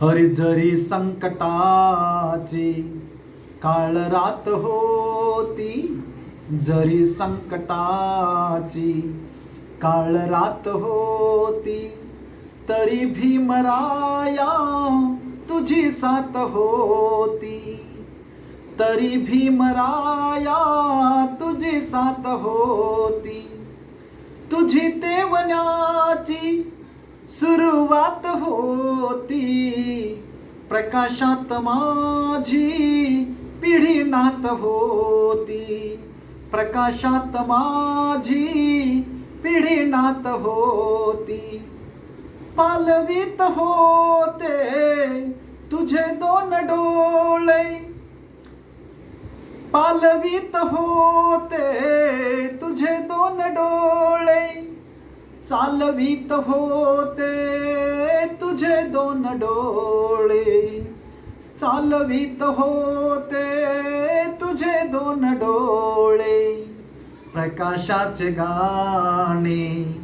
हरी जरी संकटाची काळ रात होती. जरी संकटाची काळ रात होती. तरी भीमराया तुझी साथ होती. तरी भीमराया तुझी साथ होती. तुझी तेवण्याची सुरुवात होती. प्रकाशात माझी पिढी नात होती. प्रकाशात माझी पिढी नात होती. पालवीत होते तुझे दोन डोळे. पालवीत होते चालवीत होते तुझे दोन डोळे. चालवीत होते तुझे दोन डोळे. प्रकाशाचे गाणे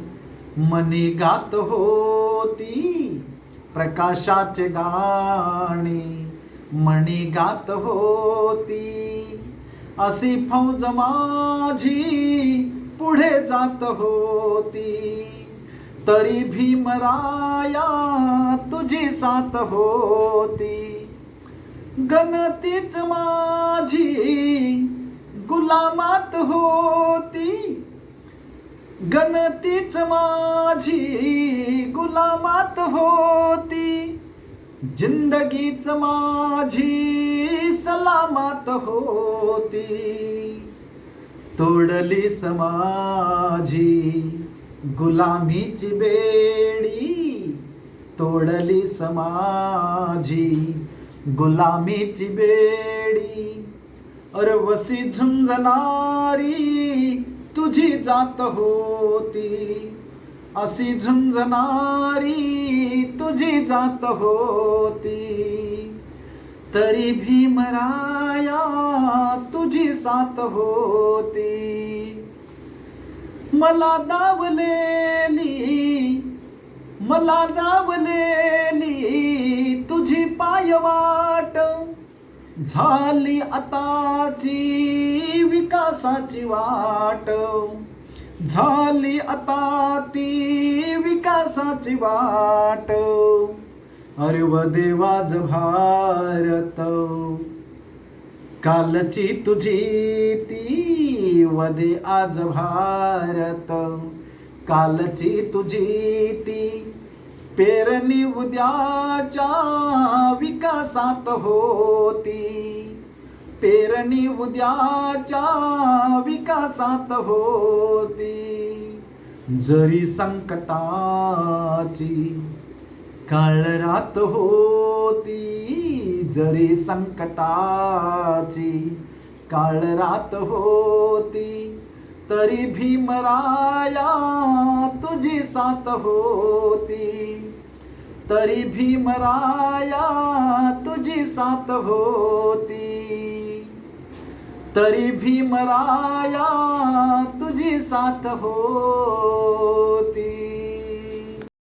मनी गात होती. प्रकाशाचे गाणे मणी गात होती. अशी फौज माझी पुढे जात होती. तरी भीमराया तुझी साथ होती. गणतीच माझी गुलामात होती. गणतीच माझी गुलामात होती. जिंदगीच माझी सलामत होती. तोडली समाजी गुलामीची बेडी. तोडली समाजी गुलामीची बेडी. अरवसी झुंजणारी तुझी जात होती. अशी झुंजणारी तुझी जात होती. तरी भीमराया तुझी साथ होती। मला दावलेली मला दावलेली तुझी पायवाट झाली आताची विकासाची वाट। झाली आता ती विकासाची वाट। अरे देवाज भारत। कालची तुझी ती वदे आज भारत। कालची तुझी ती पेरणी उद्याच्या विकासात होती। पेरणी उद्याच्या विकासात होती। जरी संकटाची काळ रात होती जरी संकटाची काळ रात होती तरी भीमराया तुझी साथ होती. तरी भीमराया तुझी साथ होती. तरी भीमराया तुझी साथ होती.